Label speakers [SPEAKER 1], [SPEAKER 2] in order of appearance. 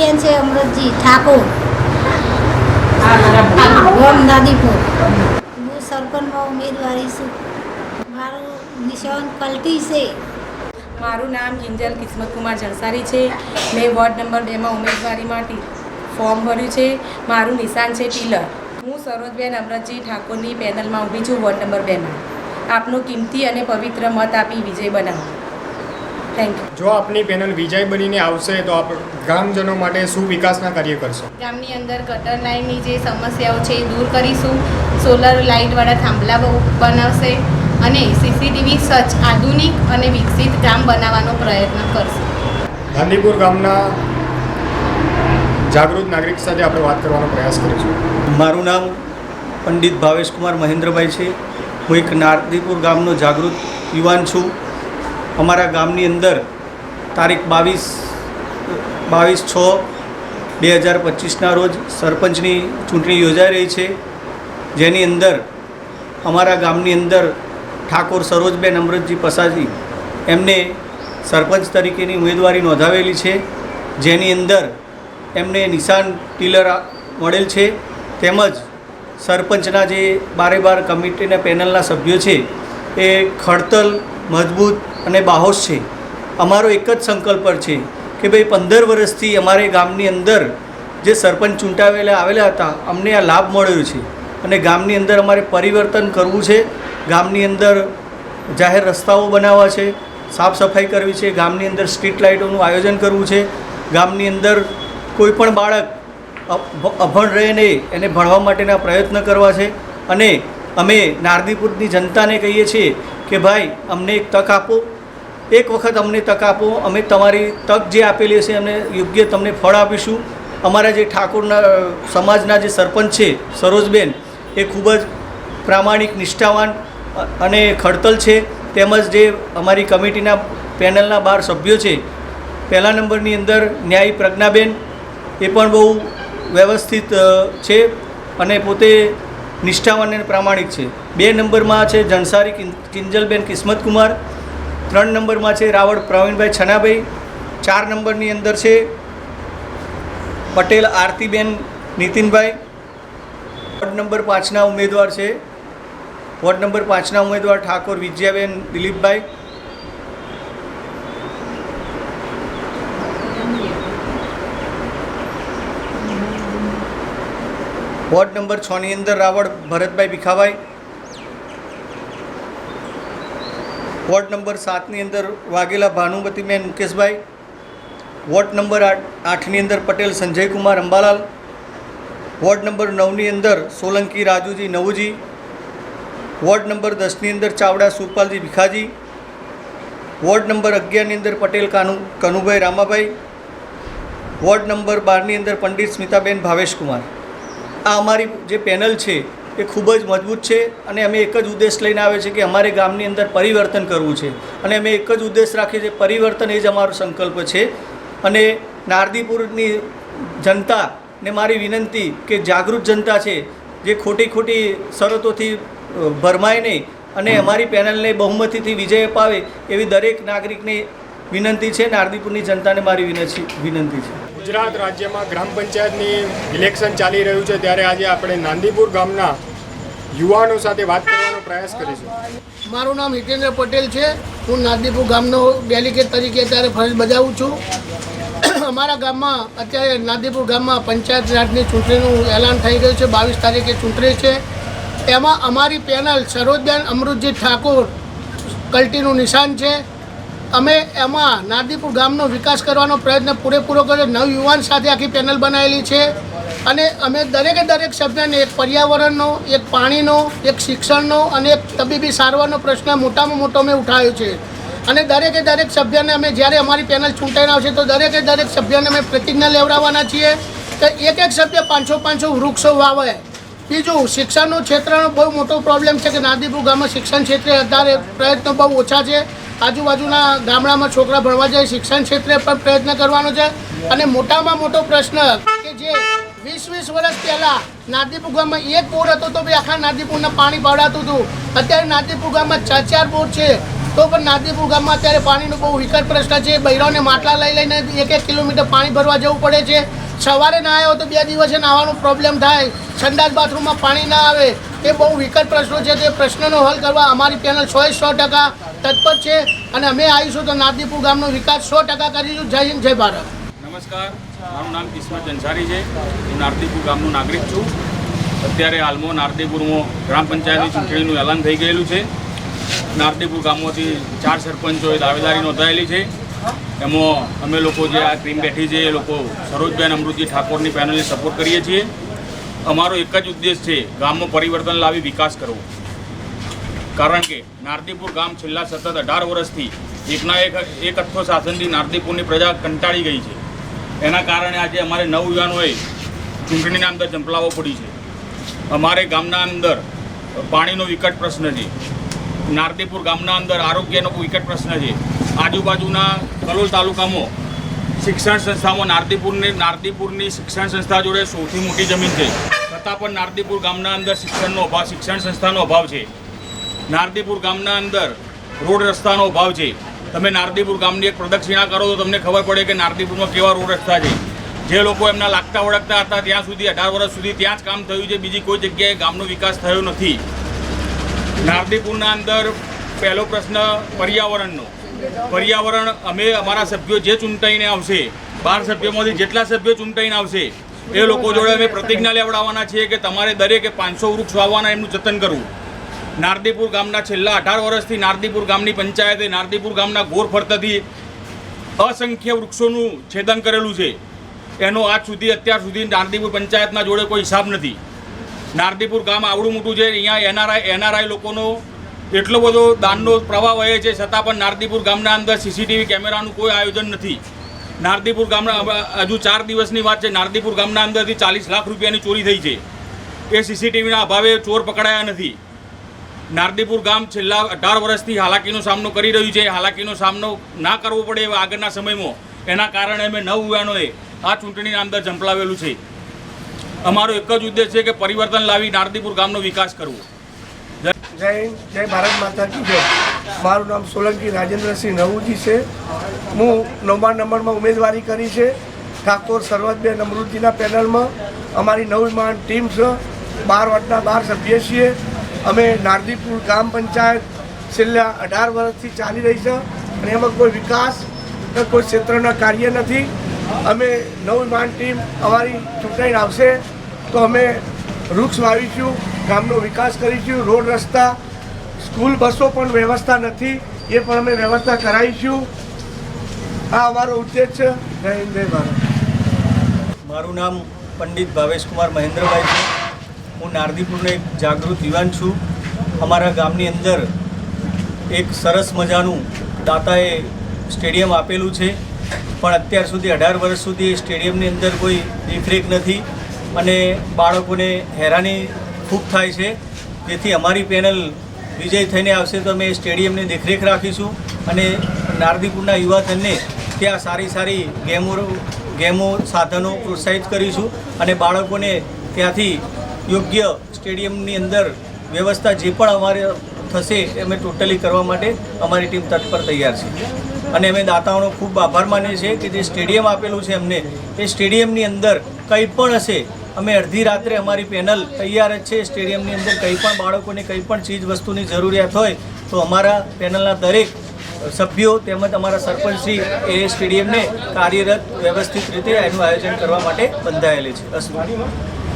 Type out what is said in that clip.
[SPEAKER 1] બેન છે અમૃતજી ઠાકોર. ગોમ હું. સરપંચમાં ઉમેદવારી છું. મારું નિશાન કલ્ટી છે.
[SPEAKER 2] મારું નામ ગિંજલ કિસ્મત કુમાર જણસારી છે. મેં વોર્ડ નંબર બેમાં ઉમેદવારી માટે ફોર્મ ભર્યું છે. મારું નિશાન છે ટીલર. હું સરોજબેન અમરતજી ઠાકોરની પેનલમાં ઊભી છું વોર્ડ નંબર બેમાં આપનો કિંમતી અને પવિત્ર મત આપી વિજય બનાવો. થેન્ક યુ
[SPEAKER 3] જો આપની પેનલ વિજય બનીને આવશે તો આપ ગ્રામજનો માટે શું વિકાસના કાર્ય કરશો?
[SPEAKER 2] ગામની અંદર ગટર લાઇનની જે સમસ્યાઓ છે એ દૂર કરીશું. સોલર લાઇટવાળા થાંભલા બનાવશે અને સીસીટીવી સચ આધુનિક અને વિકસિત ગામ બનાવવાનો પ્રયત્ન કરશે.
[SPEAKER 3] ગાંધીપુર ગામના જાગૃત નાગરિક સાથે આપણે વાત કરવાનો પ્રયાસ કરીશું.
[SPEAKER 4] મારું નામ પંડિત ભાવેશકુમાર મહેન્દ્રભાઈ છે. હું એક નારદીપુર ગામનો જાગૃત યુવાન છું. અમારા ગામની અંદર તારીખ બાવીસ બાવીસ છ બે હજાર પચીસના રોજ સરપંચની ચૂંટણી યોજાઈ રહી છે. જેની અંદર અમારા ગામની અંદર ઠાકોર સરોજબેન અમૃતજી પસાજી એમને સરપંચ તરીકેની ઉમેદવારી નોંધાવેલી છે. જેની અંદર એમને નિશાન ટીલર મળેલ છે. તેમજ સરપંચના જે બારે બાર કમિટીના પેનલના સભ્યો છે, એ ખડતલ, મજબૂત અને બાહોશ છે. અમારો એક જ સંકલ્પ છે કે ભાઈ પંદર વર્ષથી અમારે ગામની અંદર જે સરપંચ ચૂંટાવેલા આવેલા હતા, અમને આ લાભ મળ્યો છે. અને ગામની અંદર અમારે પરિવર્તન કરવું છે. ગામની અંદર જાહેર રસ્તાઓ બનાવવા છે. સાફ સફાઈ કરવી છે. ગામની અંદર સ્ટ્રીટ લાઇટોનું આયોજન કરવું છે. ગામની અંદર કોઈ પણ બાળક અભણ રહે નહીં, એને ભણવા માટેના પ્રયત્ન કરવા છે. અને અમે નારદીપુરની જનતાને કહીએ છીએ કે ભાઈ, અમને એક તક આપો. એક વખત અમને તક આપો. અમે તમારી તક જે આપેલી હશે અમને યોગ્ય તમને ફળ આપીશું. અમારા જે ઠાકોરના સમાજના જે સરપંચ છે, સરોજબેન, એ ખૂબ જ પ્રામાણિક, નિષ્ઠાવાન અને ખડતલ છે. તેમજ જે અમારી કમિટીના પેનલના બાર સભ્યો છે. પહેલા નંબરની અંદર ન્યાયી પ્રજ્ઞાબેન, એ પણ બહુ વ્યવસ્થિત છે. અને પોતે નિષ્ઠાવાન અને પ્રામાણિક છે. બે નંબરમાં છે જણસારી કિંજલબેન કિસ્મત કુમાર ત્રણ નંબરમાં છે રાવળ પ્રવીણભાઈ છનાભાઈ. ચાર નંબરની અંદર છે પટેલ આરતીબેન નીતિનભાઈ. વોર્ડ નંબર પાંચના ઉમેદવાર છે. વોર્ડ નંબર પાંચના ઉમેદવાર ઠાકોર વિજયાબેન દિલીપભાઈ. વોર્ડ નંબર છની અંદર રાવળ ભરતભાઈ ભીખાભાઈ. વોર્ડ નંબર સાતની અંદર વાઘેલા ભાનુમતીબેન મુકેશભાઈ. વોર્ડ નંબર આઠ આઠની અંદર પટેલ સંજયકુમાર અંબાલાલ. વોર્ડ નંબર નવની અંદર સોલંકી રાજુજી નવુજી. વોર્ડ નંબર દસની અંદર ચાવડા સુરપાલજી ભીખાજી. વોર્ડ નંબર અગિયારની અંદર પટેલ કાનુ, કનુભાઈ રામાભાઈ. વોર્ડ નંબર બારની અંદર પંડિત સ્મિતાબેન ભાવેશકુમાર. આ અમારી જે પેનલ છે, એ ખૂબ જ મજબૂત છે અને અમે એક જ ઉદ્દેશ લઈને આવે છે કે અમારે ગામની અંદર પરિવર્તન કરવું છે. અને અમે એક જ ઉદ્દેશ રાખીએ છીએ પરિવર્તન એ જ અમારો સંકલ્પ છે. અને નારદીપુરની જનતાને મારી વિનંતી કે જાગૃત જનતા છે, જે ખોટી ખોટી શરતોથી ભરમાય નહીં અને અમારી પેનલને બહુમતીથી વિજય અપાવે એવી દરેક નાગરિકને વિનંતી છે. નારદીપુરની જનતાને મારી વિનંતી વિનંતી છે.
[SPEAKER 3] ગુજરાત રાજ્યમાં ગ્રામ પંચાયતની ઇલેક્શન ચાલી રહ્યું છે, ત્યારે આજે આપણે નાંદીપુર ગામના યુવાનો સાથે વાત કરવાનો પ્રયાસ કરીશું.
[SPEAKER 5] મારું નામ હિતેન્દ્ર પટેલ છે. હું નાંદીપુર ગામનો ડેલિગેટ તરીકે અત્યારે ફરજ બજાવું છું. અમારા ગામમાં અત્યારે નાંદીપુર ગામમાં પંચાયત રાજની ચૂંટણીનું એલાન થઈ ગયું છે, બાવીસ તારીખે ચૂંટણી છે. એમાં અમારી પેનલ સરોજબેન અમૃતજી ઠાકોર કલ્ટીનું નિશાન છે. અમે એમાં નાદીપુર ગામનો વિકાસ કરવાનો પ્રયત્ન પૂરેપૂરો કર્યો. નવ યુવાન સાથે આખી પેનલ બનાવેલી છે. અને અમે દરેકે દરેક સભ્યને એક પર્યાવરણનો, એક પાણીનો, એક શિક્ષણનો અને એક તબીબી સારવારનો પ્રશ્ન મોટામાં મોટો અમે ઉઠાવ્યો છે. અને દરેકે દરેક સભ્યને અમે જ્યારે અમારી પેનલ ચૂંટાઈને આવશે તો દરેકે દરેક સભ્યને અમે પ્રતિજ્ઞા લેવડાવવાના છીએ કે એક એક સભ્ય પાંચસો પાંચસો વૃક્ષો વાવે. બીજું, શિક્ષણનું ક્ષેત્રનો બહુ મોટો પ્રોબ્લેમ છે કે નાદીપુર ગામમાં શિક્ષણ ક્ષેત્રે અત્યારે પ્રયત્નો બહુ ઓછા છે. આજુબાજુના ગામડામાં છોકરા ભણવા જાય, શિક્ષણ ક્ષેત્રે પણ પ્રયત્ન કરવાનો છે. અને મોટામાં મોટો પ્રશ્ન કે જે વીસ વીસ વર્ષ પહેલાં નાદીપુર ગામમાં એક બોર હતો, તો બી આખા નાદીપુરના પાણી પડાતું હતું. અત્યારે નાદીપુર ગામમાં ચાર ચાર બોર છે. તો પણ નાદીપુર ગામમાં અત્યારે પાણીનો બહુ વિકટ પ્રશ્ન છે. બૈરાઓને માટલા લઈ લઈને એક એક કિલોમીટર પાણી ભરવા જવું પડે છે. સવારે ના આવ્યો તો બે દિવસે નાહવાનો પ્રોબ્લેમ થાય. સંડાસ બાથરૂમમાં પાણી ના આવે. એ બહુ વિકટ પ્રશ્નો છે. તે પ્રશ્નનો હલ કરવા અમારી પેનલ સો સો ટકા તત્પર છે અને અમે આવીશું તો નાદીપુર ગામનો વિકાસ સો ટકા કરીશું. જય હિન્દ, જય ભારત.
[SPEAKER 6] નમસ્કાર. મારું નામ કિસ્મત જંસારી છે. હું નારદીપુર ગામનો નાગરિક છું. અત્યારે હાલમાં નારદીપુરમાં ગ્રામ પંચાયતની ચૂંટણીનું એલાન થઈ ગયેલું છે. નારદીપુર ગામમાંથી ચાર સરપંચોએ દાવેદારી નોંધાયેલી છે. એમાં અમે લોકો જે આ ટીમ બેઠી છે, એ લોકો સરોજબેન અમૃતજી ઠાકોરની પેનલને સપોર્ટ કરીએ છીએ. અમારો એક જ ઉદ્દેશ છે ગામમાં પરિવર્તન લાવી વિકાસ કરવો. કારણ કે નારદીપુર ગામ છેલ્લા સતત અઢાર વર્ષથી એકના એક એક અથ્થો શાસનથી નારદીપુરની પ્રજા કંટાળી ગઈ છે. એના કારણે આજે અમારે નવ યુવાનોએ ચૂંટણીના અંદર ઝંપલાવો પડી છે. અમારે ગામના અંદર પાણીનો વિકટ પ્રશ્ન છે. નારદીપુર ગામના અંદર આરોગ્યનો વિકટ પ્રશ્ન છે. આજુબાજુના કલોલ તાલુકામાં શિક્ષણ સંસ્થામાં નારદીપુરની નારદીપુરની શિક્ષણ સંસ્થા જોડે સૌથી મોટી જમીન છે. છતાં પણ નારદીપુર ગામના અંદર શિક્ષણનો અભાવ, શિક્ષણ સંસ્થાનો અભાવ છે. નારદીપુર ગામના અંદર રોડ રસ્તાનો અભાવ છે. તમે નારદીપુર ગામની એક પ્રદક્ષિણા કરો તો તમને ખબર પડે કે નારદીપુરમાં કેવા રોડ રસ્તા છે. જે લોકો એમના લાગતા વળગતા હતા ત્યાં સુધી, અઢાર વર્ષ સુધી ત્યાં જ કામ થયું છે. બીજી કોઈ જગ્યાએ ગામનો વિકાસ થયો નથી. નારદીપુરના અંદર પહેલો પ્રશ્ન પર્યાવરણનો. પર્યાવરણ અમે અમારા સભ્યો જે ચૂંટાઈને આવશે, બાર સભ્યોમાંથી જેટલા સભ્યો ચૂંટાઈને આવશે, એ લોકો જોડે અમે પ્રતિજ્ઞા લેવડાવવાના છીએ કે તમારે દરેકે પાંચસો વૃક્ષ વાવવાના, એમનું જતન કરવું. નારદીપુર ગામના છેલ્લા અઢાર વર્ષથી નારદીપુર ગામની પંચાયતે નારદીપુર ગામના ગોર ફરતથી અસંખ્ય વૃક્ષોનું છેદન કરેલું છે. એનો આજ સુધી, અત્યાર સુધી નારદીપુર પંચાયતના જોડે કોઈ હિસાબ નથી. નારદીપુર ગામ આવડું મોટું છે, અહીંયા એનઆરઆઈ એનઆરઆઈ લોકોનો એટલો બધો દાનનો પ્રવાહ વહે છે, છતાં પણ નારદીપુર ગામના અંદર સીસીટીવી કેમેરાનું કોઈ આયોજન નથી. નારદીપુર ગામના હજુ ચાર દિવસની વાત છે, નારદીપુર ગામના અંદરથી ચાલીસ લાખ રૂપિયાની ચોરી થઈ છે. એ સીસીટીવીના અભાવે ચોર પકડાયા નથી. નારદીપુર ગામ છેલ્લા અઢાર વર્ષથી હાલાકીનો સામનો કરી રહ્યું છે. હાલાકીનો સામનો ના કરવો પડે એવા આગળના સમયમાં. એના કારણે અમે નવ યુવાનોએ આ ચૂંટણીના અંદર ઝંપલાવેલું છે. અમારો એક જ ઉદ્દેશ છે કે પરિવર્તન લાવી નારદીપુર ગામનો વિકાસ કરવો.
[SPEAKER 7] જય જય ભારત માતા કી જય. મારું નામ સોલંકી રાજેન્દ્રસિંહ નવુજી છે. હું નવમા નંબરમાં ઉમેદવારી કરી છે. ઠાકોર સરવતબેન અમૃતિના પેનલમાં અમારી નવમાં ટીમ છે. બાર વોર્ડના બાર સભ્ય છીએ. અમે નારદીપુર ગ્રામ પંચાયત છેલ્લા અઢાર વર્ષથી ચાલી રહી છે અને એમાં કોઈ વિકાસ કે કોઈ ક્ષેત્રના કાર્ય નથી. અમે નવમાન ટીમ અમારી ચૂંટણી આવશે તો અમે વૃક્ષ વાવીશું, ગામનો વિકાસ કરીશું, રોડ રસ્તા, સ્કૂલ બસો પણ વ્યવસ્થા નથી, એ પણ અમે વ્યવસ્થા કરાવીશું. આ અમારો ઉદ્દેશ છે. જય હિન્દ ભારત.
[SPEAKER 4] મારું નામ પંડિત ભાવેશકુમાર મહેન્દ્રભાઈ છે. હું નારદીપુરનો એક જાગૃત યુવાન છું. અમારા ગામની અંદર એક સરસ મજાનું દાતાએ સ્ટેડિયમ આપેલું છે. પણ અત્યાર સુધી અઢાર વર્ષ સુધી સ્ટેડિયમની અંદર કોઈ દેખરેખ નથી અને બાળકોને હેરાની ખૂબ થાય છે. તેથી અમારી પેનલ વિજય થઈને આવશે તો અમે સ્ટેડિયમની દેખરેખ રાખીશું અને નારદીપુરના યુવાધનને ત્યાં સારી સારી ગેમો ગેમો, સાધનો પ્રોત્સાહિત કરીશું અને બાળકોને ત્યાંથી યોગ્ય સ્ટેડિયમની અંદર વ્યવસ્થા જે પણ અમારે થશે અમે ટોટલી કરવા માટે અમારી ટીમ તત્પર તૈયાર છે. અને અમે દાતાઓનો ખૂબ આભાર માનીએ છીએ કે જે સ્ટેડિયમ આપેલું છે અમને, એ સ્ટેડિયમની અંદર કંઈ પણ હશે, અમે અડધી રાત્રે અમારી પેનલ તૈયાર જ છે. સ્ટેડિયમની અંદર કંઈ પણ બાળકોને કંઈ પણ ચીજ વસ્તુની જરૂરિયાત હોય તો અમારા પેનલના દરેક સભ્યો તેમજ અમારા સરપંચશ્રી એ સ્ટેડિયમને કાર્યરત વ્યવસ્થિત રીતે એનું આયોજન કરવા માટે બંધાયેલી છે. અસ્તુ